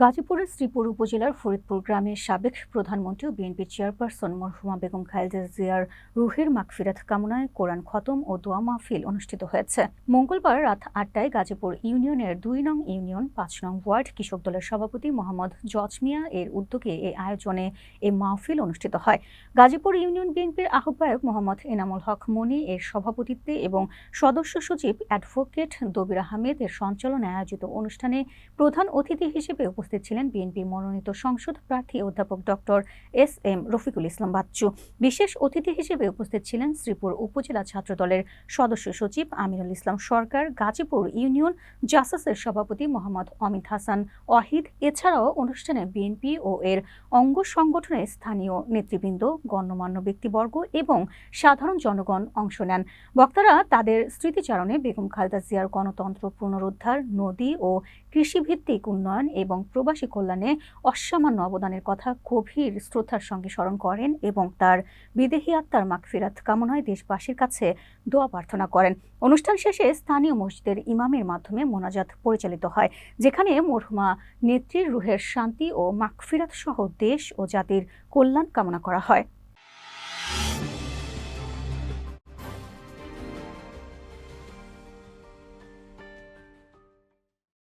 গাজীপুরের শ্রীপুর উপজেলার ফরিদপুর গ্রামের সাবেক প্রধানমন্ত্রী ও বিএনপি চেয়ারপারসন মরহুমা বেগম খালেদা জিয়ার রুহের মাগফিরাত কামনায় কোরআন খতম ও দোয়া মাহফিল অনুষ্ঠিত হয়েছে। মঙ্গলবার রাত আটটায় গাজীপুর ইউনিয়নের দুই নং ইউনিয়ন, পাঁচ নং ওয়ার্ড কৃষক দলের সভাপতি মোহাম্মদ জজ মিয়া এর উদ্যোগে এই আয়োজনে এই মাহফিল অনুষ্ঠিত হয়। গাজীপুর ইউনিয়ন বিএনপির আহ্বায়ক মোহাম্মদ এনামুল হক মনি এর সভাপতিত্বে এবং সদস্য সচিব অ্যাডভোকেট দবির আহমেদ এর সঞ্চালনে আয়োজিত অনুষ্ঠানে প্রধান অতিথি হিসেবে উপস্থিত ছিলেন বিএনপি মনোনীত সংসদ প্রার্থী অধ্যাপক doctor S M Rafiqul Islam Bachchu. বিশেষ অতিথি হিসেবে উপস্থিত ছিলেন শ্রীপুর উপজেলা ছাত্রদলের সদস্য সচিব আমিরুল ইসলাম সরকার, গাজীপুর ইউনিয়ন জাসাসের সভাপতি মোহাম্মদ অমিত হাসান, ওয়াহিদ। এছাড়াও অনুষ্ঠানে বিএনপি ও এর অঙ্গ সংগঠনের স্থানীয় নেতৃবৃন্দ, গণ্যমান্য ব্যক্তিবর্গ এবং সাধারণ জনগণ অংশ নেন। বক্তারা তাদের স্মৃতিচারণে বেগম খালেদা জিয়ার গণতন্ত্র পুনরুদ্ধার, নদী ও কৃষিভিত্তিক উন্নয়ন এবং প্রবাসী কল্যাণে অসামান্য অবদানের কথা গভীর শ্রদ্ধার সঙ্গে স্মরণ করেন এবং তার বিদেহী আত্মার মাগফিরাত কামনায় দেশবাসীর কাছে দোয়া প্রার্থনা করেন। অনুষ্ঠান শেষে স্থানীয় মসজিদের ইমামের মাধ্যমে মোনাজাত পরিচালিত হয়, যেখানে মরহুমা নেত্রীর রুহের শান্তি ও মাগফিরাত সহ দেশ ও জাতির কল্যাণ কামনা করা হয়।